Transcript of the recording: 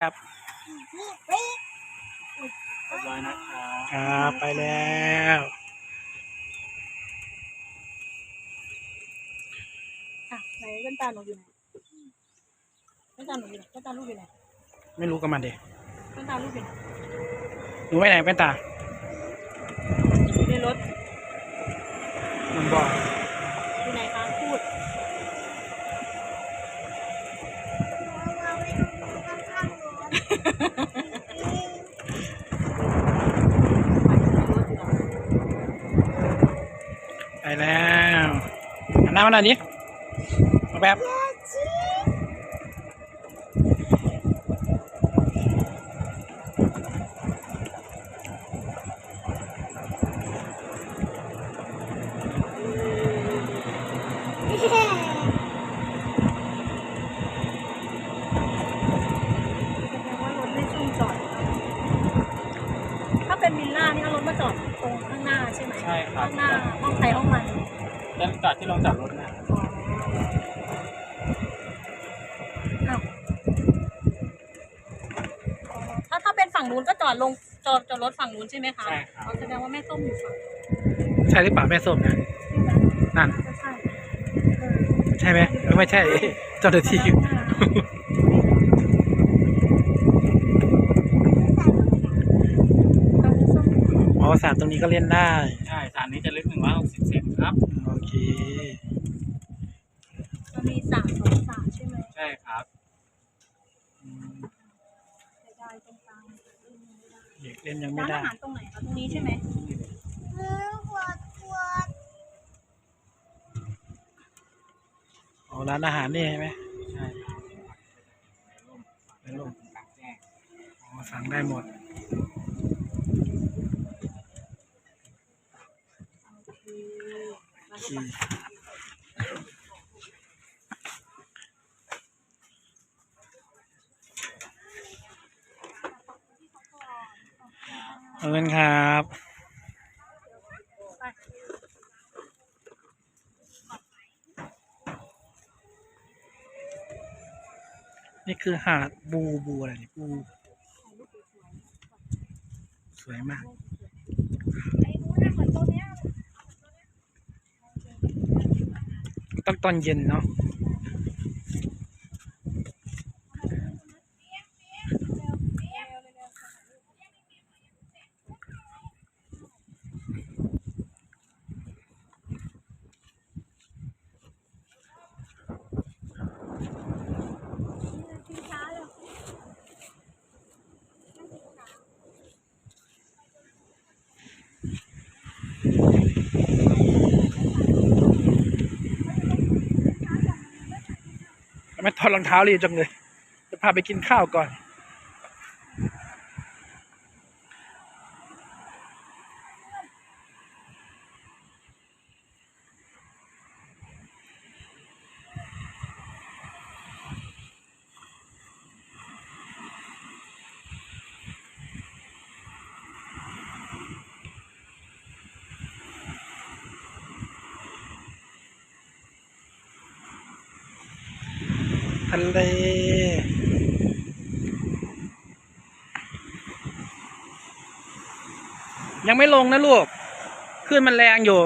ครับเรียบร้อยนะครับครับไปแล้วอะไหนแว่นตาหนูอยู่ไหนแว่นตาหนูอยู่ไหนแว่นตาลูกอยู่ไหนไม่รู้กับมันเด็แว่นตาลูกอยู่ไหนหนูไปไหนเป็นตาอยู่ในรถมันบอกอยู่ไหนคะพูด แล้วหันหน้ามาหน่อยดิมาแบบแสดงว่ารถไม่ซุ่มจอดถ้าเป็นวิลล่านี่เอารถมาจอด รงข้างหน้าใช่ไหมใช่ครับ ข้างหน้าห้องใครห้องมันด้านจอดที่ลงจอดรถนะอ๋ออ้าวถ้าถ้าเป็นฝั่งนู้นก็จอดลงจอดจอดรถฝั่งนู้นใช่ไหมคะใช่ครับ อ๋อแสดงว่าแม่ส้มอยู่ฝั่งใช่หรือเปล่าแม่ส้มเนี่ยนั่นก็ใช่เออใช่ไหมเออไม่ใช่เจ้าหน้าที่เอาที่ส้ม อ๋อสระตรงนี้ก็เล่นได้ ใช่สารนี้จะลึก160เซนครับ โอเค มันมีสามสองสามใช่ไหมใช่ครับอืมไม่ได้ตรงกลางเด็กเล่นยังไม่ร้านได้อาหารตรงไหนคะตรงนี้ใช่ไหมอ๋อร้านอาหารนี่ใช่ไหมใช่ครับในร่มในร่มกลางแจ้งอ๋อสั่งได้หมด โอเคขอบคุณครับนี่คือหาดบูบูอะไรนี่บู สวยมาก ต้องตอนเย็นเนาะ ไมถอดรองเท้ารีบจังเลย จะพาไปกินข้าวก่อน ทะเลยังไม่ลงนะลูก ขึ้นมันแรงอยู่